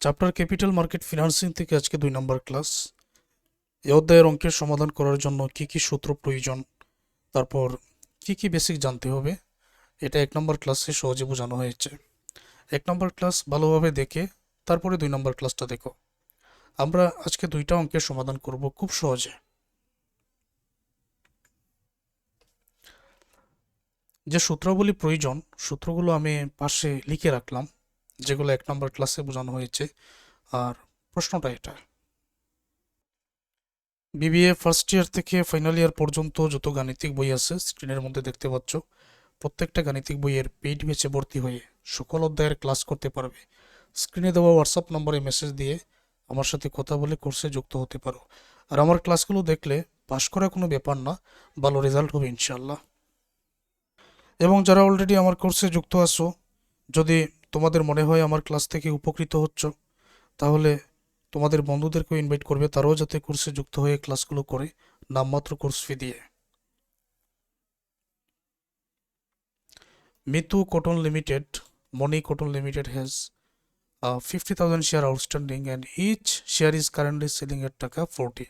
Chapter capital market financing থেকে আজকে দুই নম্বর ক্লাস এ অধ্যায়ের অঙ্কের সমাধান করার জন্য কি কি সূত্র প্রয়োজন, তারপর কি কি বেসিক জানতে হবে, এটা এক নম্বর ক্লাসে সহজে বোঝানো হয়েছে। এক নম্বর ক্লাস ভালোভাবে দেখে, তারপরে দুই নম্বর ক্লাসটা দেখো। আমরা আজকে দুইটা অঙ্কের সমাধান করব খুব সহজে। যে সূত্রাবলী প্রয়োজন, সূত্রগুলো আমি পাশে লিখে রাখলাম। যেগুলো এক নম্বর ক্লাসে বোঝানো হয়েছে। আর প্রশ্নটা এটা। বিবিএ ফার্স্ট ইয়ার থেকে ফাইনাল ইয়ার পর্যন্ত যত গাণিতিক বই আছে স্ক্রিনের মধ্যে দেখতে পাচ্ছ, প্রত্যেকটা গাণিতিক বইয়ের পেইড বেচে ভর্তি হয়ে সকল অধ্যায়ের ক্লাস করতে পারবে। স্ক্রিনে দেওয়া হোয়াটসঅ্যাপ নম্বরে মেসেজ দিয়ে আমার সাথে কথা বলে কোর্সে যুক্ত হতে পারো। আর আমার ক্লাসগুলো দেখলে পাশ করা কোনো ব্যাপার না, ভালো রেজাল্ট হবে ইনশাল্লাহ এবং যারা অলরেডি আমার কোর্সে যুক্ত আছো, যদি তোমাদের মনে হয় আমার ক্লাস থেকে উপকৃত হচ্ছ? তাহলে তোমাদের বন্ধুদেরকেও ইনভাইট করবে, তারাও যাতে কোর্সে যুক্ত হয়ে ক্লাসগুলো করে নামমাত্র কোর্স ফি দিয়ে। Mitu cotton limited Moni cotton limited has fifty thousand share outstanding and each share is currently selling এর টাকা ফোরটি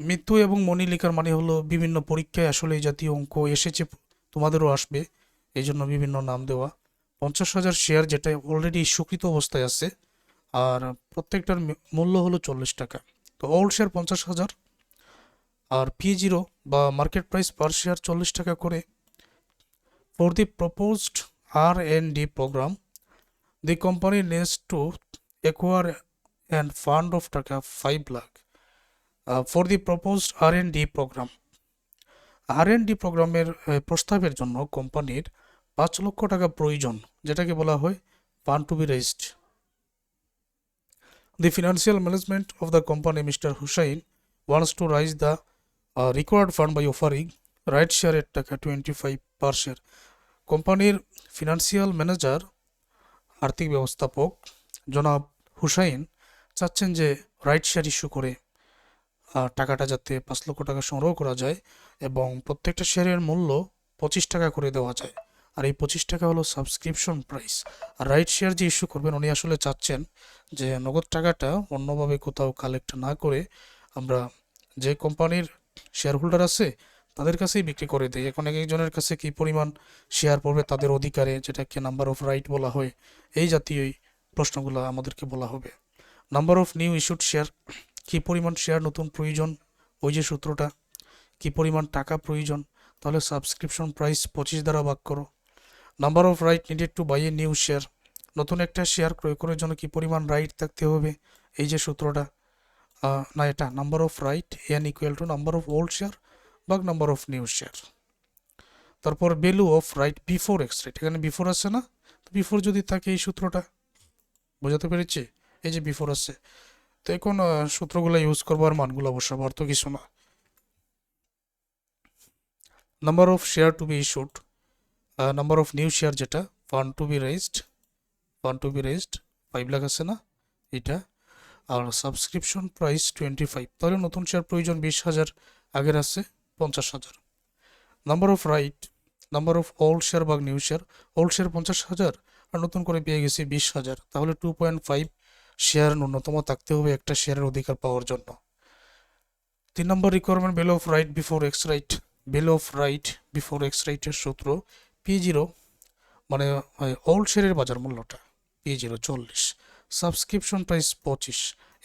মৃত্যু এবং মনি লেখার মানে হলো বিভিন্ন পরীক্ষায় আসলে জাতীয় অঙ্ক এসেছে, তোমাদেরও আসবে, এই জন্য বিভিন্ন নাম দেওয়া। পঞ্চাশ হাজার শেয়ার যেটা অলরেডি স্বীকৃত অবস্থায় আছে, আর প্রত্যেকটার মূল্য হলো চল্লিশ টাকা। তো অল শেয়ার পঞ্চাশ হাজার, আর পি জিরো বা মার্কেট প্রাইস পার শেয়ার চল্লিশ টাকা করে। For the proposed R N D program the company needs to acquire and fund of taka five lakh for the proposed R N D program R N D প্রোগ্রামের প্রস্তাবের জন্য কোম্পানির পাঁচ লক্ষ টাকা প্রয়োজন যেটাকে বলা হয় fund to be raised management of the company, Mr. Hussain, wants to raise the uh, required fund by offering right share at taka twenty five per share কোম্পানির ফিনান্সিয়াল ম্যানেজার আর্থিক ব্যবস্থাপক জনাব হুসাইন চাচ্ছেন যে রাইট শেয়ার ইস্যু করে টাকাটা যাতে পাঁচ লক্ষ টাকা সংগ্রহ করা যায় এবং প্রত্যেকটা শেয়ারের মূল্য পঁচিশ টাকা করে দেওয়া যায় আর এই পঁচিশ টাকা হলো সাবস্ক্রিপশন প্রাইস আর রাইট শেয়ার যে ইস্যু করবেন, উনি আসলে চাচ্ছেন যে নগদ টাকাটা অন্যভাবে কোথাও কালেক্ট না করে আমরা যে কোম্পানির শেয়ার হোল্ডার আছে, তাদের কাছেই বিক্রি করে দিই। এখন এক একজনের কাছে কি পরিমাণ শেয়ার পড়বে, তাদের অধিকারে যেটাকে নাম্বার অফ রাইট বলা হয়, এই জাতীয়ই প্রশ্নগুলো আমাদেরকে বলা হবে। Number of new issued share কি পরিমাণ শেয়ার নতুন প্রয়োজন, ওই যে সূত্রটা, কি পরিমাণ টাকা প্রয়োজন, তাহলে সাবস্ক্রিপশন প্রাইস পঁচিশ দ্বারা ভাগ করো। Number of right needed to buy a new share নতুন একটা শেয়ার ক্রয় করার জন্য কি পরিমাণ রাইট থাকতে হবে? এই যে সূত্রটা। না, এটা number of right N equal to number of old share বা নাম্বার অফ নিউ শেয়ার তারপর value of right before ex right এখানে বিফোর আছে না? তো বিফোর যদি থাকে এই সূত্রটা। বোঝাতে পেরেছি? এই যে বিফোর আছে তো এখন সূত্রগুলো ইউজ করব আর মানগুলো বসাবো, আর তো কিছু না। Number of share to be issued number of new share যেটা fund to be raised fund to be raised five lakh আছে না? এটা। আর সাবস্ক্রিপশন প্রাইস টোয়েন্টি ফাইভ তাহলে নতুন শেয়ার প্রয়োজন বিশ হাজার, আগের আছে পঞ্চাশ হাজার। Number of right number of old share বা নিউ শেয়ার ওল্ড শেয়ার পঞ্চাশ হাজার, আর নতুন করে পেয়ে গেছি বিশ হাজার। তাহলে টু পয়েন্ট ফাইভ শেয়ার ন্যূনতম থাকতে হবে একটা শেয়ারের অধিকার পাওয়ার জন্য। তিন নম্বর requirement value of right before ex right value of right before ex রাইটের সূত্র। পি জিরো মানে ওল্ড শেয়ারের বাজার মূল্যটা পি জিরো চল্লিশ। সাবস্ক্রিপশন প্রাইস পঁচিশ।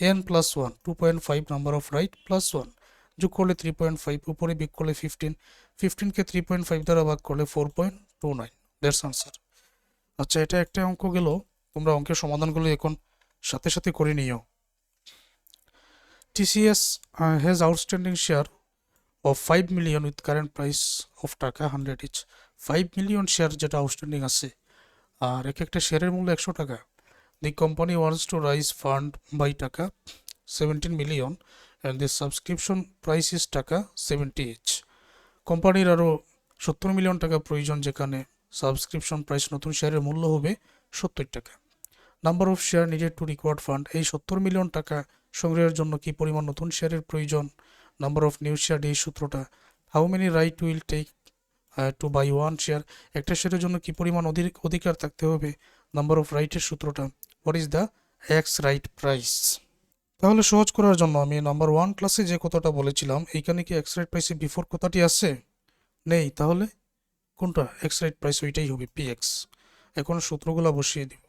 N plus one two point five number of right plus one যোগ করলে থ্রি পয়েন্ট ফাইভ উপরে বিক করলে ফিফটিন ফিফটিনকে থ্রি পয়েন্ট ফাইভ দ্বারা ভাগ করলে four point two nine that's answer আচ্ছা এটা একটা অঙ্ক গেল। তোমরা অঙ্কের সমাধানগুলো এখন সাথে সাথে করে নিও। TCS has outstanding share of five million with current price of taka hundred each five million share যেটা আউটস্ট্যান্ডিং আছে। আর এক একটা শেয়ারের মূল্য একশো টাকা। The company wants to raise fund by taka seventeen million and the subscription price is taka seventy each কোম্পানির আরও সত্তর মিলিয়ন টাকা প্রয়োজন যেখানে সাবস্ক্রিপশন প্রাইস নতুন শেয়ারের মূল্য হবে সত্তর টাকা। Number of share needed to required fund এই সত্তর মিলিয়ন টাকা সংগ্রহের জন্য কি পরিমাণ নতুন শেয়ারের প্রয়োজন? নাম্বার অফ নিউ শেয়ার এই সূত্রটা। How many right will take to buy one share একটা শেয়ারের জন্য কি পরিমাণ অধিক, অধিকার থাকতে হবে? নাম্বার অফ রাইটের সূত্রটা। What is the ex right price তাহলে সহজ করার জন্য আমি নাম্বার ওয়ান ক্লাসে যে কথাটা বলেছিলাম, এইখানে কি এক্স রাইট প্রাইসে বিফোর কথাটি আছে? নেই, তাহলে কোনটা? এক্স রাইট প্রাইস ওইটাই হবে পি এক্স এখন সূত্রগুলো বসিয়ে দিব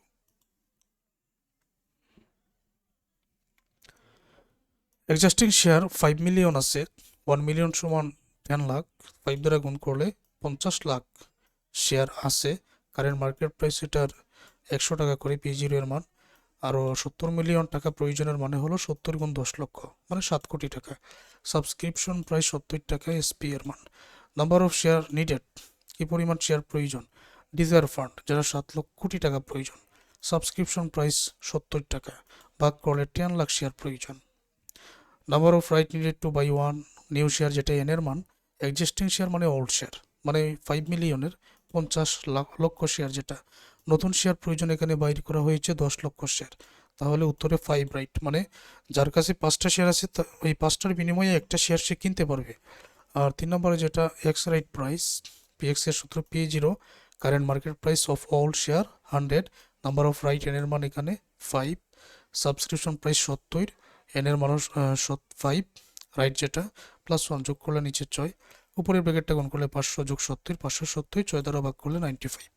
এক্সাস্টিং শেয়ার ফাইভ মিলিয়ন আছে ওয়ান মিলিয়ন সমান টেন লাখ ফাইভ দ্বারা গুণ করলে পঞ্চাশ লাখ শেয়ার আছে। কারেন্ট মার্কেট প্রাইস এটার একশো টাকা করে জিরো এর মান। আরও সত্তর মিলিয়ন টাকা প্রয়োজনের মানে হলো সত্তর গুণ দশ লক্ষ মানে সাত কোটি টাকা। সাবস্ক্রিপশন প্রাইস সত্তর টাকা এসপি এর মান। নাম্বার অফ শেয়ার নিডেড কি পরিমাণ শেয়ার প্রয়োজন? ডিজায়ার ফান্ড যারা সাত লক্ষ কোটি টাকা প্রয়োজন। সাবস্ক্রিপশন প্রাইস সত্তর টাকা, ভাগ করলে টেন লাখ শেয়ার প্রয়োজন। Number of right needed to buy one new share যেটা এনের মান এক্সিস্টিং শেয়ার মানে ওল্ড শেয়ার মানে ফাইভ মিলিয়নের পঞ্চাশ লাখ লক্ষ শেয়ার যেটা। নতুন শেয়ার প্রয়োজন এখানে বাইর করা হয়েছে দশ লক্ষ শেয়ার তাহলে উত্তরে ফাইভ রাইট মানে যার কাছে পাঁচটা শেয়ার আছে তা, ওই পাঁচটার বিনিময়ে একটা শেয়ার সে কিনতে পারবে। আর তিন নম্বরে যেটা এক্স রাইট প্রাইস পি এক্সের সূত্র P zero current market price of all share hundred number of right এনের মান এখানে ফাইভ সাবস্ক্রিপশন প্রাইস সত্তর এনের মানুষ ফাইভ রাইট যেটা প্লাস ওয়ান যোগ করলে নিচে ছয়, উপরের ব্র্যাকেটটা গুণ করলে পাঁচশো যোগ সত্তর, পাঁচশো সত্তর, ছয় দ্বারা ভাগ করলে নাইনটি ফাইভ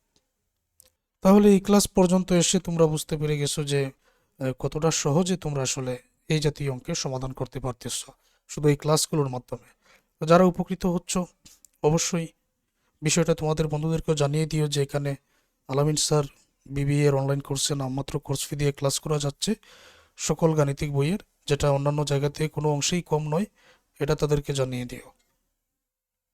তাহলে এই ক্লাস পর্যন্ত এসে তোমরা বুঝতে পেরে গেছো যে কতটা সহজে তোমরা আসলে এই জাতীয় অঙ্কের সমাধান করতে পারতেছ শুধু এই ক্লাসগুলোর মাধ্যমে। যারা উপকৃত হচ্ছ, অবশ্যই বিষয়টা তোমাদের বন্ধুদেরকেও জানিয়ে দিও যে এখানে আলামিন স্যার বিবিএ এর অনলাইন কোর্সে নামমাত্র কোর্স ফি দিয়ে ক্লাস করা যাচ্ছে, সকল গাণিতিক বইয়ের যেটা অন্যান্য জায়গাতে কোনো অংশেই কম নয় এটা তাদেরকে জানিয়ে দিও।